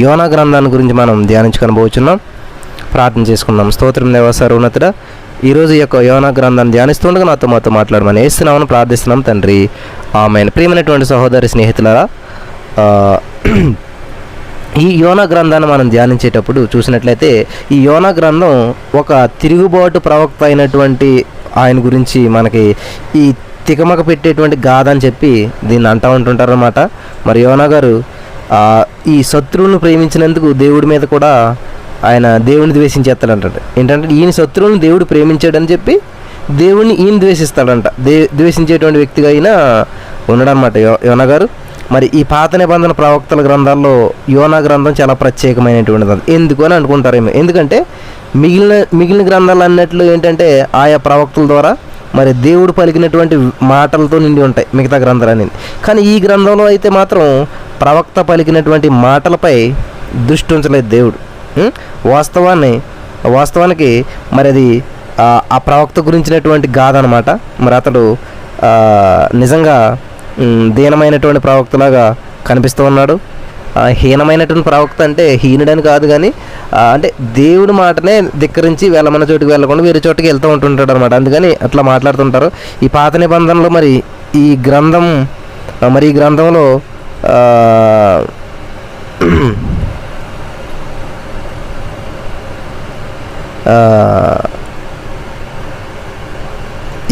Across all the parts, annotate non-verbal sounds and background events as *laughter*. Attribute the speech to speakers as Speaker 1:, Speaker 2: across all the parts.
Speaker 1: యోనా గ్రంథాన్ని గురించి మనం ధ్యానించుకొనబోచున్నాం ప్రార్థన చేసుకున్నాం. స్తోత్రం దేవసారు ఉన్నతుడ ఈరోజు ఈ యొక్క యోనా గ్రంథాన్ని ధ్యానిస్తుండగా నాతో మాతో మాట్లాడమని వేస్తున్నామని ప్రార్థిస్తున్నాం తండ్రి. ఆమె ప్రియమైనటువంటి సహోదరి స్నేహితులరా ఈ యోనా గ్రంథాన్ని మనం ధ్యానించేటప్పుడు చూసినట్లయితే ఈ యోనా గ్రంథం ఒక తిరుగుబాటు ప్రవక్త అయినటువంటి ఆయన గురించి మనకి ఈ తికమక పెట్టేటువంటి గాథ అని చెప్పి దీన్ని అంటూ ఉంటుంటారనమాట మరి యోనా గారు ఈ శత్రువులను ప్రేమించినందుకు దేవుడి మీద కూడా ఆయన దేవుని ద్వేషించేస్తాడంటాడు ఏంటంటే ఈయన శత్రువులను దేవుడు ప్రేమించాడని చెప్పి దేవుడిని ఈయన ద్వేషిస్తాడంట. దే ద్వేషించేటువంటి వ్యక్తిగా అయినా ఉన్నాడనమాట యోన గారు. మరి ఈ పాత నిబంధన ప్రవక్తల గ్రంథాల్లో యోనా గ్రంథం చాలా ప్రత్యేకమైనటువంటిది ఎందుకు అని అనుకుంటారేమో. ఎందుకంటే మిగిలిన మిగిలిన గ్రంథాలు అన్నట్లు ఏంటంటే ఆయా ప్రవక్తల ద్వారా మరి దేవుడు పలికినటువంటి మాటలతో నిండి ఉంటాయి మిగతా గ్రంథాలన్నీ. కానీ ఈ గ్రంథంలో అయితే మాత్రం ప్రవక్త పలికినటువంటి మాటలపై దృష్టి ఉంచలేదు దేవుడు. వాస్తవాన్ని వాస్తవానికి మరి అది ఆ, ప్రవక్త గురించినటువంటి గాథ అనమాట మరి అతడు నిజంగా దీనమైనటువంటి ప్రవక్తలాగా కనిపిస్తూ ఉన్నాడు. హీనమైనటువంటి ప్రవక్త అంటే హీనుడని కాదు కానీ అంటే దేవుడి మాటనే ధిక్కరించి వెళ్ళమన్న చోటుకి వెళ్ళకుండా వేరే చోటుకి వెళ్తూ ఉంటుంటాడు అనమాట అందుకని అట్లా మాట్లాడుతుంటారు. ఈ పాత నిబంధనలో మరి ఈ గ్రంథం మరి ఈ గ్రంథంలో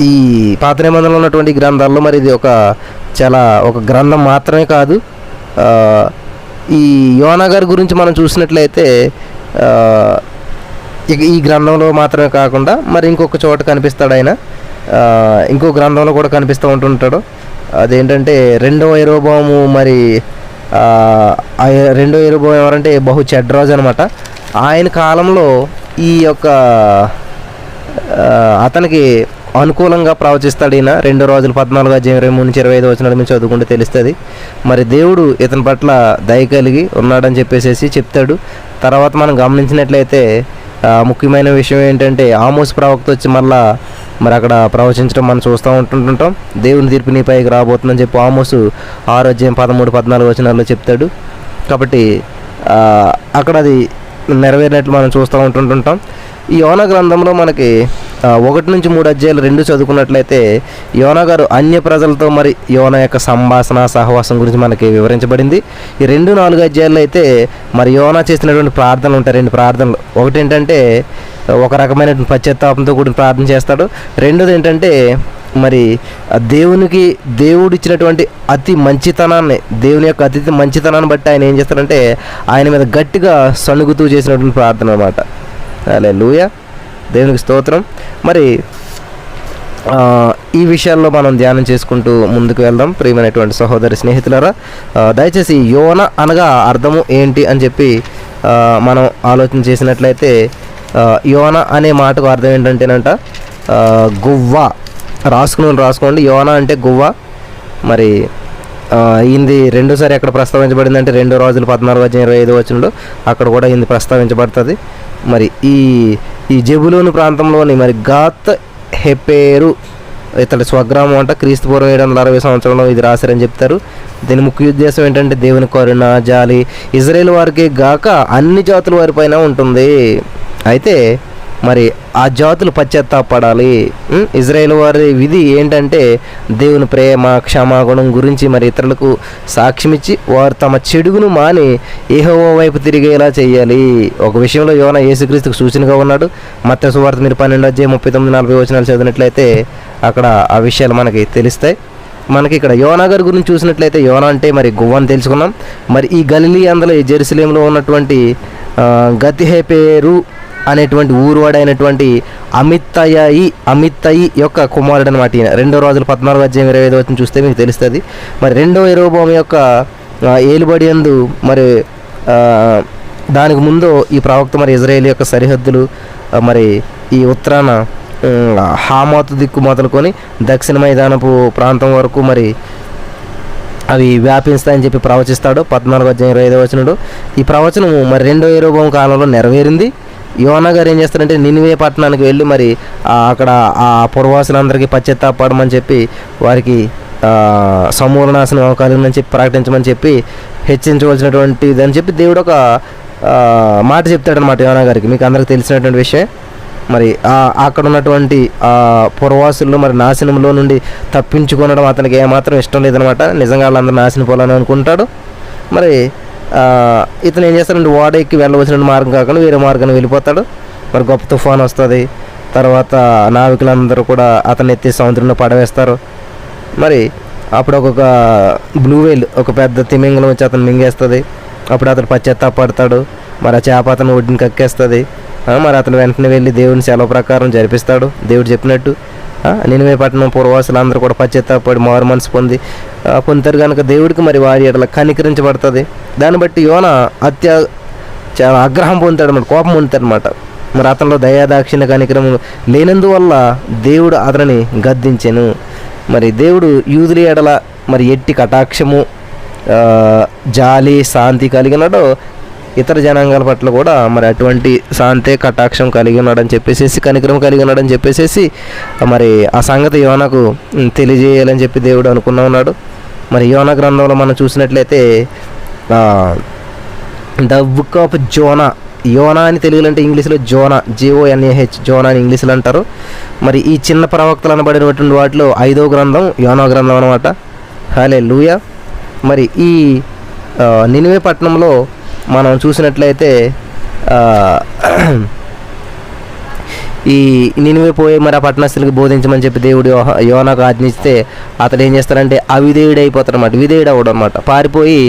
Speaker 1: ఈ పాత నిబంధనలో ఉన్నటువంటి గ్రంథాల్లో మరి ఇది ఒక చాలా ఒక గ్రంథం మాత్రమే కాదు. ఈ యోనా గారి గురించి మనం చూసినట్లయితే ఈ గ్రంథంలో మాత్రమే కాకుండా మరి ఇంకొక చోట కనిపిస్తాడు ఆయన. ఇంకో గ్రంథంలో కూడా కనిపిస్తూ ఉంటుంటాడు. అదేంటంటే రెండవ ఎరోబాము మరి రెండో ఎరోబాము ఎవరంటే బహు చెడ్రాజు అనమాట ఆయన కాలంలో ఈ యొక్క అతనికి అనుకూలంగా ప్రవచిస్తాడు ఈయన. రెండు రోజులు పద్నాలుగు ఇరవై మూడు నుంచి ఇరవై ఐదు వచ్చిన మీరు చదువుకుంటే తెలుస్తుంది. మరి దేవుడు ఇతని పట్ల దయ కలిగి ఉన్నాడని చెప్పేసి చెప్తాడు. తర్వాత మనం గమనించినట్లయితే ముఖ్యమైన విషయం ఏంటంటే ఆమోస్ ప్రవక్త వచ్చి మళ్ళా మరి అక్కడ ప్రవచించడం మనం చూస్తూ ఉంటుంటుంటాం. దేవుని తీర్పు నీ పైకి రాబోతుందని చెప్పి ఆమోసు ఆరోగ్యం పదమూడు పద్నాలుగు వచనాల్లో చెప్తాడు. కాబట్టి అక్కడ అది నెరవేరినట్లు మనం చూస్తూ ఉంటుంటుంటాం. ఈ యోన గ్రంథంలో మనకి ఒకటి నుంచి మూడు అధ్యాయులు రెండు చదువుకున్నట్లయితే యోన గారు అన్య ప్రజలతో మరి యోన యొక్క సంభాషణ సహవాసం గురించి మనకి వివరించబడింది. ఈ రెండు నాలుగు అధ్యాయుల్లో అయితే మరి యోన చేసినటువంటి ప్రార్థనలు ఉంటాయి. రెండు ప్రార్థనలు. ఒకటి ఏంటంటే ఒక రకమైన పశ్చాత్తాపంతో కూడిన ప్రార్థన చేస్తాడు. రెండోది ఏంటంటే మరి దేవునికి దేవుడు ఇచ్చినటువంటి అతి మంచితనాన్ని దేవుని యొక్క అతి మంచితనాన్ని బట్టి ఆయన ఏం చేస్తాడంటే ఆయన మీద గట్టిగా సణుగుతూ చేసినటువంటి ప్రార్థన అనమాట అలా లూయ దేవునికి స్తోత్రం. మరి ఈ విషయాల్లో మనం ధ్యానం చేసుకుంటూ ముందుకు వెళ్దాం. ప్రియమైనటువంటి సహోదరి స్నేహితులారా దయచేసి యోన అనగా అర్థము ఏంటి అని చెప్పి మనం ఆలోచన చేసినట్లయితే యోన అనే మాటకు అర్థం ఏంటంటేనంట గువ్వ. రాసుకుని రాసుకోండి. యోన అంటే గువ్వ. మరి ఇది రెండోసారి ఎక్కడ ప్రస్తావించబడింది అంటే రెండు రోజులు పద్నాలుగు వచ్చిన ఇరవై ఐదు వచ్చినప్పుడు అక్కడ కూడా ఇది ప్రస్తావించబడుతుంది. మరి ఈ ఈ జబులోని ప్రాంతంలోని మరి గాత్ హెపేరు ఇతడి స్వగ్రామం అంట క్రీస్తు పూర్వం ఏడు వందల అరవై సంవత్సరంలో ఇది రాశారని చెప్తారు. దీని ముఖ్య ఉద్దేశం ఏంటంటే దేవుని కరుణ జాలి ఇజ్రాయేల్ వారికి గాక అన్ని జాతుల వారిపైన ఉంటుంది. అయితే మరి ఆ జాతులు పశ్చాత్తాపడాలి. ఇజ్రాయేల్ వారి విధి ఏంటంటే దేవుని ప్రేమ క్షమాగుణం గురించి మరి ఇతరులకు సాక్ష్యమిచ్చి వారు తమ చెడుగును మాని ఏహోవా వైపు తిరిగేలా చేయాలి. ఒక విషయంలో యోన యేసుక్రీస్తుకు సూచనగా ఉన్నాడు. మత్త సువార్త మీరు పన్నెండు అధ్యాయం ముప్పై తొమ్మిది నలభై వచనాలు చదివినట్లయితే అక్కడ ఆ విషయాలు మనకి తెలుస్తాయి. మనకి ఇక్కడ యోనా గారి గురించి చూసినట్లయితే యోనా అంటే మరి గువ్వని తెలుసుకున్నాం. మరి ఈ గలిలీ అందులో ఈ జెరూసలేంలో ఉన్నటువంటి ఆ, గతిహేపేరు అనేటువంటి ఊరువాడైనటువంటి అమితయ్యి అమితయ్యి యొక్క కుమారుడు అనమాట ఈయన. రెండో రోజులు పద్నాలుగు అధ్యాయం ఇరవై ఐదు వచ్చిన చూస్తే మీకు తెలుస్తుంది. మరి రెండో ఎరోబోమ యొక్క ఏలుబడి అందు మరి దానికి ముందు ఈ ప్రవక్త మరి ఇజ్రాయేల్ యొక్క సరిహద్దులు మరి ఈ ఉత్తరాన హామాతు దిక్కు మొదలుకొని దక్షిణ మైదానపు ప్రాంతం వరకు మరి అవి వ్యాపిస్తాయని చెప్పి ప్రవచిస్తాడు పద్నాలుగు అధ్యాయం ఇరవై ఐదో వచనుడు ఈ ప్రవచనము మరి రెండో ఏరోభవం కాలంలో నెరవేరింది. యోనా గారు ఏం చేస్తారంటే నినివే పట్టణానికి వెళ్ళి మరి ఆ అక్కడ ఆ పురవాసులందరికీ పశ్చాత్తాపడమని చెప్పి వారికి ఆ, ఆ, సమూల నాశనం కలిగిందని చెప్పి ప్రకటించమని చెప్పి హెచ్చరించవలసినటువంటిది అని చెప్పి దేవుడు ఒక మాట చెప్తాడనమాట యోనా గారికి. మీకు అందరికి తెలిసినటువంటి విషయం. మరి అక్కడ ఉన్నటువంటి ఆ పురవాసుల్లో మరి నాశనంలో నుండి తప్పించుకోవడం అతనికి ఏమాత్రం ఇష్టం లేదనమాట నిజంగా వాళ్ళందరూ నాశనం పోవాలని అనుకుంటాడు. మరి ఇతను ఏం చేస్తాడంటే ఓడ ఎక్కి వెళ్ళవలసిన మార్గం కాకుండా వేరే మార్గాన్ని వెళ్ళిపోతాడు. మరి గొప్ప తుఫాన్ వస్తుంది. తర్వాత నావికులందరూ కూడా అతన్ని ఎత్తి సముద్రంలో పడవేస్తారు. మరి అప్పుడు ఒక బ్లూ వేల్ ఒక పెద్ద తిమింగలం వచ్చి అతను మింగేస్తుంది. అప్పుడు అతను పశ్చాత్తాపడతాడు మరి ఆ చేప అతను ఒడ్డుని కక్కేస్తుంది. మరి అతను వెంటనే వెళ్ళి దేవుని సెలవు ప్రకారం జరిపిస్తాడు. దేవుడు చెప్పినట్టు నినివే పట్టణం పూర్వవాసులు అందరూ కూడా పశ్చాత్తాపడి మారు మనసు పొంది పొందుతారు కనుక దేవుడికి మరి వారి ఎట్లా కనికరించబడుతుంది. దాన్ని బట్టి యోన అత్య చాలా ఆగ్రహం పొందుతాడు అనమాట కోపం పొందుతాడనమాట మరి అతనిలో దయాదాక్షిణ కనికరం లేనందువల్ల దేవుడు అతనిని గద్దించెను. మరి దేవుడు యూదుల ఎడల మరి ఎట్టి కటాక్షము జాలి శాంతి కలిగినడో ఇతర జనాంగాల పట్ల కూడా మరి అటువంటి శాంతే కటాక్షం కలిగి ఉన్నాడని చెప్పేసి కనికరం కలిగి ఉన్నాడని చెప్పేసి మరి ఆ సంగతి యోనకు తెలియజేయాలని చెప్పి దేవుడు అనుకున్నా ఉన్నాడు. మరి యోన గ్రంథంలో మనం చూసినట్లయితే ద బుక్ ఆఫ్ జోనా యోనా అని తెలుగులో అంటే ఇంగ్లీష్లో జోనా జిఓఎన్ఏహెచ్ జోనా అని ఇంగ్లీష్లో అంటారు. మరి ఈ చిన్న ప్రవక్తలు అనబడినటువంటి వాటిలో ఐదో గ్రంథం యోనా గ్రంథం అనమాట హలే లూయా మరి ఈ నినివే పట్టణంలో మనం చూసినట్లయితే ఈ నినివే పోయి మరి ఆ పట్టణస్తులకి బోధించమని చెప్పి దేవుడు యోహ- యోనాకు ఆజ్ఞిస్తే అతడు ఏం చేస్తాడంటే అవిధేయుడు అయిపోతాడు అనమాట విధేయుడు అవడం అనమాట పారిపోయి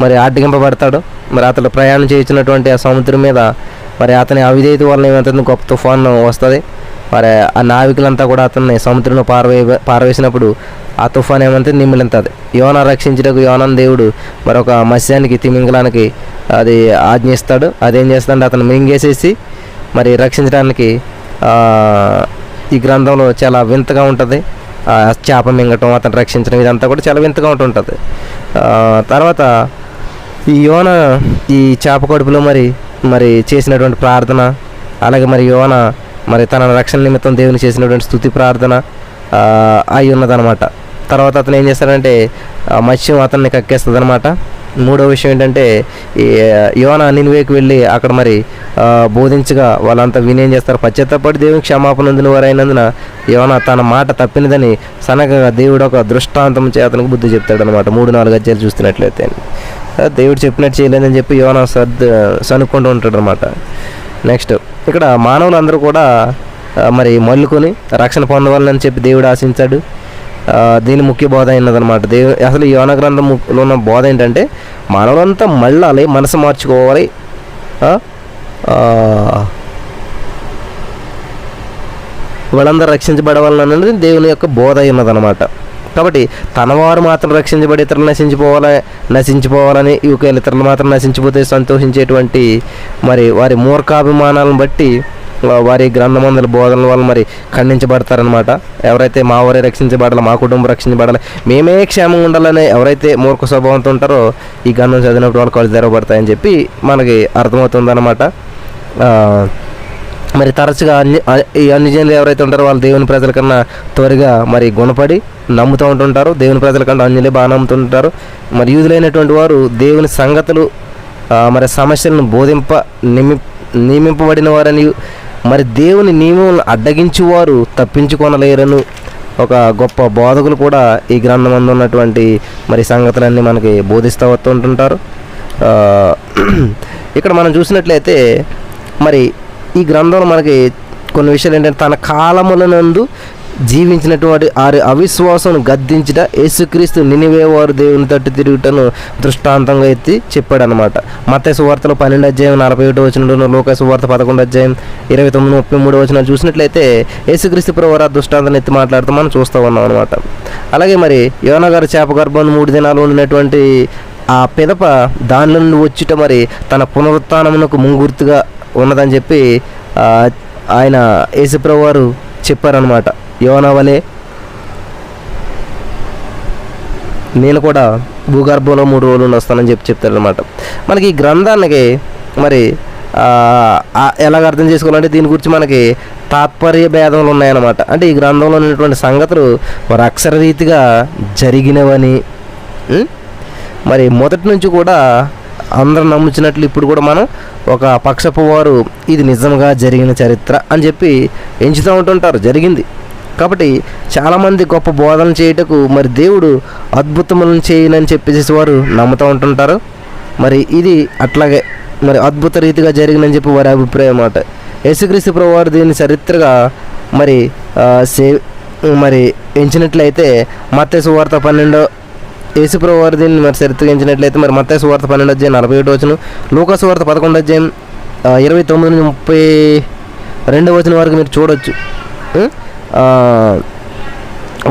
Speaker 1: మరి ఆటంకింపబడతాడు మరి అతడు ప్రయాణం చేయించినటువంటి ఆ సముద్రం మీద మరి అతని అవిధేయత వలన ఏమవుతుంది గొప్ప తుఫాన్ వస్తుంది. మరి ఆ నావికులంతా కూడా అతన్ని సముద్రంలో పారవే పారవేసినప్పుడు ఆ తుఫాన్ ఏమంటే నిమ్మిలింతది యోన రక్షించడానికి యోనన్ దేవుడు మరొక మత్స్యానికి తిమింగలానికి అది ఆజ్ఞిస్తాడు. అదేం చేస్తాడంటే అతను మింగేసేసి మరి రక్షించడానికి ఈ గ్రంథంలో చాలా వింతగా ఉంటుంది. చేప మింగటం అతను రక్షించడం ఇదంతా కూడా చాలా వింతగా ఉంటుంటుంది. తర్వాత ఈ యోన ఈ చేప కడుపులో మరి మరి చేసినటువంటి ప్రార్థన అలాగే మరి యోన మరి తన రక్షణ నిమిత్తం దేవుని చేసినటువంటి స్థుతి ప్రార్థన అయి ఉన్నదనమాట. తర్వాత అతను ఏం చేస్తాడంటే మత్స్యం అతన్ని కక్కేస్తుంది అనమాట మూడో విషయం ఏంటంటే ఈ యోన నినివేకి వెళ్ళి అక్కడ మరి బోధించగా వాళ్ళంతా వినేం చేస్తారు? పశ్చాత్తపడి దేవుని క్షమాపణ పొందిన వారైనందున యోన తన మాట తప్పినదని సనగగా దేవుడు ఒక దృష్టాంతం చే బుద్ధి చెప్తాడు అనమాట మూడు నాలుగు అధ్యాయులు చూస్తున్నట్లయితే. దేవుడు చెప్పినట్టు చేయలేదని చెప్పి యోన సర్దు సనుక్కుంటూ ఉంటాడు అనమాట నెక్స్ట్ ఇక్కడ మానవులందరూ కూడా మరి మల్లుకొని రక్షణ పొందవాలని చెప్పి దేవుడు ఆశించాడు. దీని ముఖ్య బోధ అయినదనమాట దేవు అసలు ఈ యోన గ్రంథంలో ఉన్న బోధ ఏంటంటే మానవులంతా మళ్ళాలి మనసు మార్చుకోవాలి. వాళ్ళందరూ రక్షించబడవాలన్నది దేవుని యొక్క బోధ అయి ఉన్నదనమాట కాబట్టి తన వారు మాత్రం రక్షించబడి ఇతరులు నశించిపోవాలని నశించిపోవాలని ఒకవేళ ఇతరులు మాత్రం నశించిపోతే సంతోషించేటువంటి మరి వారి మూర్ఖాభిమానాలను బట్టి వారి గ్రంథమందుల బోధనల వల్ల మరి ఖండించబడతారనమాట ఎవరైతే మా వారే రక్షించబడాలి మా కుటుంబం రక్షించబడాలి మేమే క్షేమంగా ఉండాలని ఎవరైతే మూర్ఖ స్వభావంతో ఉంటారో ఈ గ్రంథం చదివినప్పుడు వాళ్ళు కళ్ళు తెరవబడతాయని చెప్పి మనకి అర్థమవుతుందన్నమాట. మరి తరచుగా అన్ని ఈ అన్యజనులు ఎవరైతే ఉంటారో వాళ్ళు దేవుని ప్రజల కన్నా త్వరగా మరి గుణపడి నమ్ముతూ ఉంటుంటారు. దేవుని ప్రజల కన్నా అన్యులే బాగా నమ్ముతుంటారు. మరి యూదులైనటువంటి వారు దేవుని సంగతులు మరి సమస్యలను బోధింప నిమి నియమింపబడిన వారని మరి దేవుని నియమం అడ్డగించువారు తప్పించుకొనలేరను ఒక గొప్ప బోధకులు కూడా ఈ గ్రంథమందు ఉన్నటువంటి మరి సంగతులన్నీ మనకి బోధిస్తూ వస్తుంటుంటారు ఇక్కడ మనం చూసినట్లయితే మరి ఈ గ్రంథంలో మనకి కొన్ని విషయాలు ఏంటంటే తన కాలములనందు జీవించినటువంటి ఆరి అవిశ్వాసం గద్దించుట యేసుక్రీస్తు నినివేవారు దేవుని తట్టు తిరుగుటను దృష్టాంతంగా ఎత్తి చెప్పాడు అనమాట మత సువార్తలో పన్నెండు అధ్యాయం నలభై ఒకటి వచ్చిన లోక సువార్త పదకొండు అధ్యాయం ఇరవై తొమ్మిది ముప్పై మూడు వచ్చిన చూసినట్లయితే యేసుక్రీస్తు ప్రవర దృష్టాంతం ఎత్తి మాట్లాడుతూ మనం చూస్తూ ఉన్నాం అనమాట అలాగే మరి యోన గారు చేప గర్భం మూడు దినాలు ఉండినటువంటి ఆ పిదప దానిలో నుండి వచ్చిట మరి తన పునరుత్నమునకు ముంగుర్తుగా ఉన్నదని చెప్పి ఆయన యేసుప్రభు వారు చెప్పారనమాట యోన వలె నేను కూడా భూగర్భంలో మూడు రోజులు వస్తానని చెప్పి చెప్తారనమాట మనకి ఈ గ్రంథానికి మరి ఎలాగ అర్థం చేసుకోవాలంటే దీని గురించి మనకి తాత్పర్య భేదములు ఉన్నాయన్నమాట. అంటే ఈ గ్రంథంలో ఉన్నటువంటి సంగతులు వారు అక్షరరీతిగా జరిగినవని మరి మొదటి నుంచి కూడా అందరం నమ్ముచినట్లు ఇప్పుడు కూడా మనం ఒక పక్షపు వారు ఇది నిజంగా జరిగిన చరిత్ర అని చెప్పి ఎంచుతూ ఉంటుంటారు జరిగింది. కాబట్టి చాలామంది గొప్ప బోధన చేయుటకు మరి దేవుడు అద్భుతములను చేయనని చెప్పేసి వారు నమ్ముతూ ఉంటుంటారు. మరి ఇది అట్లాగే మరి అద్భుత రీతిగా జరిగిందని చెప్పి వారి అభిప్రాయం అన్నమాట. యేసుక్రీస్తు ప్రభువారు దీన్ని చరిత్రగా మరి సే మరి ఎంచినట్లయితే మత్తే వార్త పన్నెండో యేసుప్రభు వారు దీన్ని మరి చరిత్రగించినట్లయితే మరి మత్తే వార్త పన్నెండు అధ్యాయం నలభై ఒకటి వచ్చును లూకాసు వార్త పదకొండు అధ్యాయం ఇరవై తొమ్మిది నుంచి ముప్పై రెండు వచ్చిన వరకు మీరు చూడొచ్చు.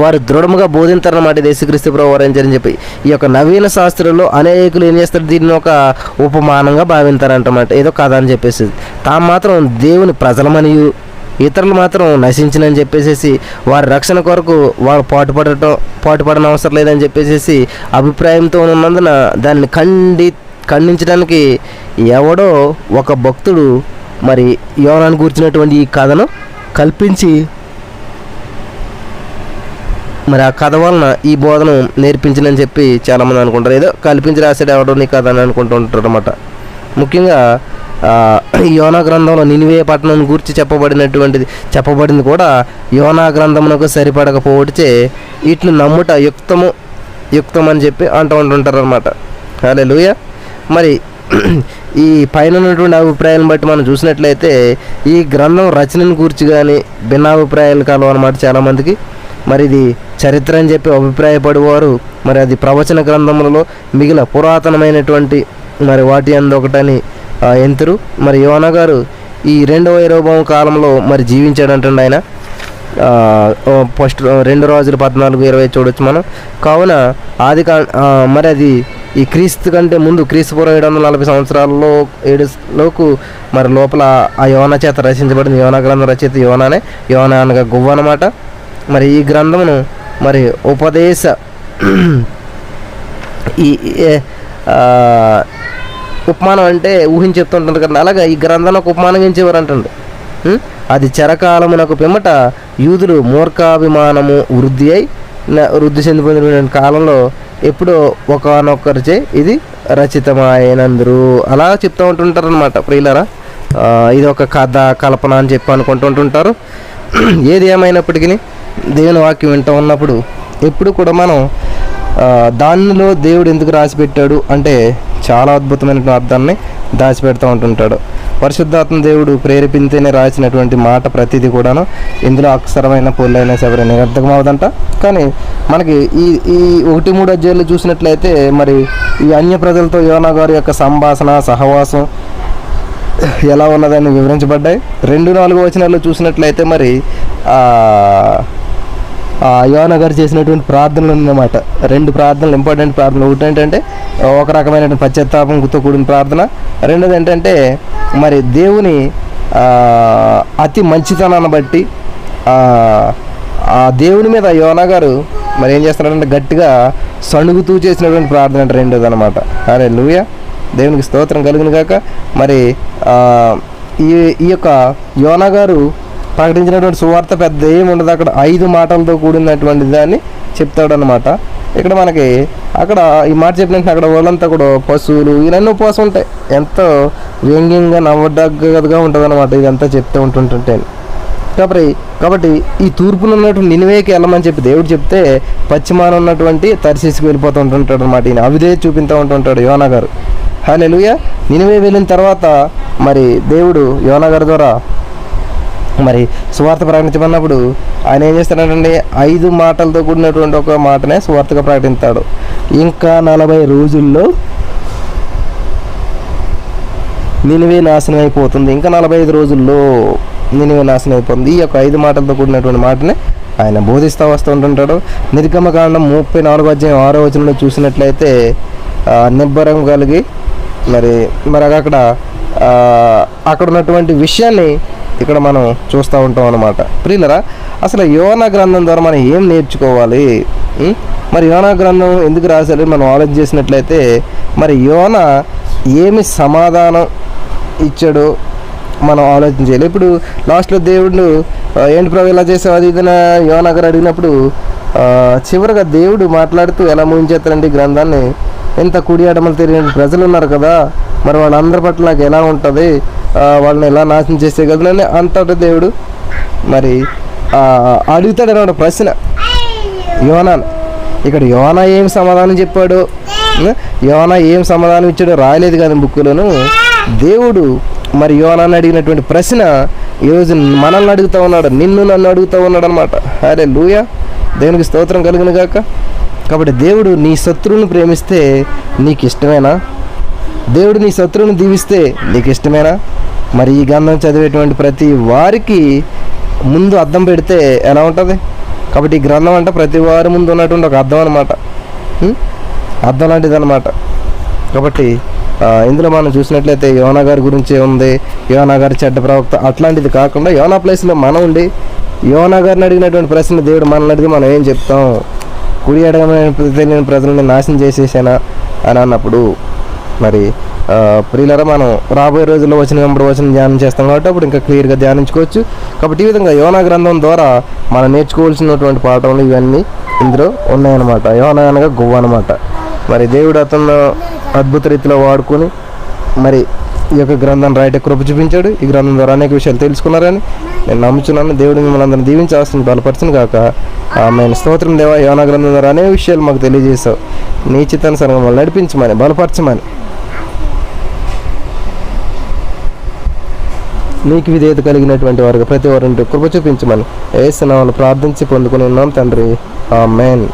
Speaker 1: వారు దృఢముగా బోధింతారన్నమాట ఇది యేసుక్రీస్తు ప్రభు వారు అని చెప్పి. ఈ యొక్క నవీన శాస్త్రంలో అనేకులు ఏం చేస్తారు? దీన్ని ఒక ఉపమానంగా భావింతారంటమాట. ఏదో కథ అని చెప్పేసి. తాము మాత్రం దేవుని ప్రజలమనియు ఇతరులు మాత్రం నశించినని చెప్పేసి వారి రక్షణ కొరకు వారు పాటుపడటం పాటుపడని అవసరం లేదని చెప్పేసి అభిప్రాయంతో ఉన్నందున దాన్ని ఖండి ఖండించడానికి ఎవడో ఒక భక్తుడు మరి యోనాన్ని కూర్చున్నటువంటి ఈ కథను కల్పించి మరి ఆ కథ వలన ఈ బోధన నేర్పించినని చెప్పి చాలామంది అనుకుంటారు. ఏదో కల్పించి రాసాడు ఎవడో నీ కథ అని అనుకుంటూ ఉంటారు అనమాట ముఖ్యంగా యోనా గ్రంథంలో నినివే పట్టణం గురించి చెప్పబడినటువంటిది చెప్పబడింది కూడా యోనా గ్రంథమునకు సరిపడకపోవటిచే వీటిని నమ్ముట యుక్తము యుక్తం అని చెప్పి అంటూ ఉంటుంటారు అనమాట లూయ మరి ఈ పైన ఉన్నటువంటి అభిప్రాయాలను బట్టి మనం చూసినట్లయితే ఈ గ్రంథం రచనను గురించి కానీ భిన్నాభిప్రాయాలు కలవు చాలామందికి. మరి ఇది చరిత్ర అని చెప్పి అభిప్రాయపడేవారు. మరి అది ప్రవచన గ్రంథములలో మిగిలిన పురాతనమైనటువంటి మరి వాటి అందొకటని ఎంతరు. మరి యోన గారు ఈ రెండవ ఐరోభవం కాలంలో మరి జీవించాడంటండి ఆయన. ఫస్ట్ రెండు రోజులు పద్నాలుగు ఇరవై చూడొచ్చు మనం. కావున ఆది కా మరి అది ఈ క్రీస్తు కంటే ముందు క్రీస్తు పూర్వం ఏడు వందల నలభై సంవత్సరాల్లో ఏడులోకు మరి లోపల ఆ యోన చేత రచించబడింది. యోన గ్రంథం రచయిత యోనానే యోన అనగా గువ్వ అనమాట మరి ఈ గ్రంథమును మరి ఉపదేశ ఈ ఉపమానం అంటే ఊహించి చెప్తుంటారు కదా. అలాగా ఈ గ్రంథాన్ని ఒక ఉపమానం ఇచ్చేవారు అంటండి అది చెరకాలమునకు పిమ్మట యూదులు మూర్ఖాభిమానము వృద్ధి అయి వృద్ధి చెందిపోయిన కాలంలో ఎప్పుడో ఒకనొకరిచే ఇది రచితమైనందరు అలా చెప్తూ ఉంటుంటారు అనమాట ప్రియులరా. ఇది ఒక కథ కల్పన అని చెప్పి అనుకుంటుంటుంటారు *clears throat* ఏది ఏమైనప్పటికీ దేవుని వాక్యం వింటూ ఉన్నప్పుడు ఎప్పుడు కూడా మనం దానిలో దేవుడు ఎందుకు రాసి పెట్టాడు అంటే చాలా అద్భుతమైన అర్థాన్ని దాచిపెడుతూ ఉంటుంటాడు. పరిశుద్ధాత్మ దేవుడు ప్రేరేపితేనే రాసినటువంటి మాట ప్రతిదీ కూడాను ఇందులో అక్షరమైన పొల్లైన సవర నిరర్థకం అవదంట కానీ మనకి ఈ ఈ ఒకటి మూడు అధ్యాయులు చూసినట్లయితే మరి ఈ అన్య ప్రజలతో యోనా గారి యొక్క సంభాషణ సహవాసం ఎలా ఉన్నదని వివరించబడ్డాయి. రెండు నాలుగు వచనాల్లో చూసినట్లయితే మరి యోన గారు చేసినటువంటి ప్రార్థనలు అన్నమాట. రెండు ప్రార్థనలు ఇంపార్టెంట్ ప్రార్థనలు. ఒకటి ఏంటంటే ఒక రకమైనటువంటి పశ్చాత్తాపంతో కూడిన ప్రార్థన. రెండోది ఏంటంటే మరి దేవుని అతి మంచితనాన్ని బట్టి ఆ, ఆ దేవుని మీద యోన గారు మరి ఏం చేస్తున్నారంటే గట్టిగా సణుగుతూ చేసినటువంటి ప్రార్థన అంటే రెండోది అనమాట అరే లూయా దేవునికి స్తోత్రం కలుగును గాక. మరి ఈ ఈ యొక్క యోనా గారు ప్రకటించినటువంటి సువార్త పెద్ద ఏమి ఉండదు. అక్కడ ఐదు మాటలతో కూడినటువంటి దాన్ని చెప్తాడనమాట ఇక్కడ మనకి అక్కడ ఈ మాట చెప్పినట్టు అక్కడ వాళ్ళంతా కూడా పశువులు ఇవన్నీ ఉపవాసం ఉంటాయి. ఎంతో వ్యంగ్యంగా నవ్వదగ్గగా ఉంటుంది అనమాట ఇదంతా చెప్తూ ఉంటుంటుంటే. కాబట్టి కాబట్టి ఈ తూర్పులో ఉన్నటువంటి నినివేకి వెళ్ళమని చెప్పి దేవుడు చెప్తే పశ్చిమాన ఉన్నటువంటి తరిశీసుకు వెళ్ళిపోతూ ఉంటుంటాడు అనమాట ఈయన. అవిదే చూపిస్తూ ఉంటుంటాడు యోనా గారు. హాలే నినివే వెళ్ళిన తర్వాత మరి దేవుడు యోనా గారి ద్వారా మరి సువార్త ప్రకటించమన్నప్పుడు ఆయన ఏం చేస్తాడంటే ఐదు మాటలతో కూడినటువంటి ఒక మాటనే సువార్తగా ప్రకటిస్తాడు. ఇంకా నలభై రోజుల్లో నినివే నాశనం అయిపోతుంది ఇంకా నలభై ఐదు రోజుల్లో నినివే నాశనం అయిపోతుంది ఈ యొక్క ఐదు మాటలతో కూడినటువంటి మాటనే ఆయన బోధిస్తూ వస్తూ ఉంటుంటాడు. నిర్గమకాండం ముప్పై నాలుగో అధ్యాయం ఆరో వచనంలో చూసినట్లయితే నిబ్బరం కలిగి మరి మరి అక్కడ అక్కడ ఉన్నటువంటి విషయాన్ని ఇక్కడ మనం చూస్తూ ఉంటాం అన్నమాట. ప్రియులరా అసలు యోనా గ్రంథం ద్వారా మనం ఏం నేర్చుకోవాలి? మరి యోనా గ్రంథం ఎందుకు రాశారు మనం ఆలోచన చేసినట్లయితే మరి యోన ఏమి సమాధానం ఇచ్చాడు? మనం ఆలోచన చేయాలి. ఇప్పుడు లాస్ట్లో దేవుడు ఏంటి ప్రభు ఇలా చేసావు? అది ఇది యోనా గారు అడిగినప్పుడు చివరగా దేవుడు మాట్లాడుతూ ఎలా ముగించేస్తారండి ఈ గ్రంథాన్ని? ఎంత కుడి అడమలు తెలియని ప్రజలు ఉన్నారు కదా మరి వాళ్ళందరి పట్ల నాకు ఎలా ఉంటుంది? వాళ్ళని ఎలా నాశనం చేసే కదా అని అంటాడు దేవుడు. మరి ఆ, అడుగుతాడు అన్నమాట ప్రశ్న. యోనాను ఇక్కడ యోనా ఏం సమాధానం చెప్పాడు? యోనా ఏం సమాధానం ఇచ్చాడో రాయలేదు కదా బుక్కులోను. దేవుడు మరి యోనాన్ని అడిగినటువంటి ప్రశ్న ఈరోజు మనల్ని అడుగుతా ఉన్నాడు నిన్ను నన్ను అడుగుతూ ఉన్నాడు అనమాట అరే లూయ దేవునికి స్తోత్రం కలిగిన గాక. కాబట్టి దేవుడు నీ శత్రువుని ప్రేమిస్తే నీకు ఇష్టమేనా? దేవుడు నీ శత్రువుని దీవిస్తే నీకు ఇష్టమేనా? మరి ఈ గంధం చదివేటువంటి ప్రతి వారికి ముందు అద్దం పెడితే ఎలా ఉంటుంది? కాబట్టి ఈ గ్రంథం అంటే ప్రతి వారి ముందు ఉన్నటువంటి ఒక అర్థం అనమాట అర్థం లాంటిది అనమాట కాబట్టి ఇందులో మనం చూసినట్లయితే యోనా గారి గురించి ఉంది. యోనా గారి చెడ్డ ప్రవక్త. అట్లాంటిది కాకుండా యోనా ప్లేస్లో మనం ఉండి యోనా గారిని అడిగినటువంటి ప్రశ్న దేవుడు మనల్ని అడిగి మనం ఏం చెప్తాం? కుడి అడగమైన తెలియని ప్రజలని నాశనం చేసేసానా అని అన్నప్పుడు మరి ప్రియులరా మనం రాబోయే రోజుల్లో వచ్చిన వెంబడి వచ్చిన ధ్యానం చేస్తాం కాబట్టి అప్పుడు ఇంకా క్లియర్గా ధ్యానించుకోవచ్చు. కాబట్టి ఈ విధంగా యోనా గ్రంథం ద్వారా మనం నేర్చుకోవాల్సినటువంటి పాఠములు ఇవన్నీ ఇందులో ఉన్నాయన్నమాట. యోనా అనగా గువ్వ అనమాట మరి దేవుడు అతను అద్భుత రీతిలో వాడుకొని మరి ఈ యొక్క గ్రంథాన్ని రాయట కృప చూపించాడు. ఈ గ్రంథం ద్వారా అనేక విషయాలు తెలుసుకున్నారని నేను నమ్ముచున్నాను. దేవుడు మిమ్మల్ని అందరిని దీవించాల్సిన బలపరచను కాక ఆమె స్తోత్రం దేవా యోనా గ్రంథం ద్వారా అనేక విషయాలు మాకు తెలియజేశావు. నీ చిత్తానుసారంగా మమ్మల్ని నడిపించమని బలపరచమని. నీకు విధేయత కలిగినటువంటి వారికి ప్రతి వారి కృప చూపించమని ఏ ప్రార్థించి పొందుకుని ఉన్నాం తండ్రి. ఆ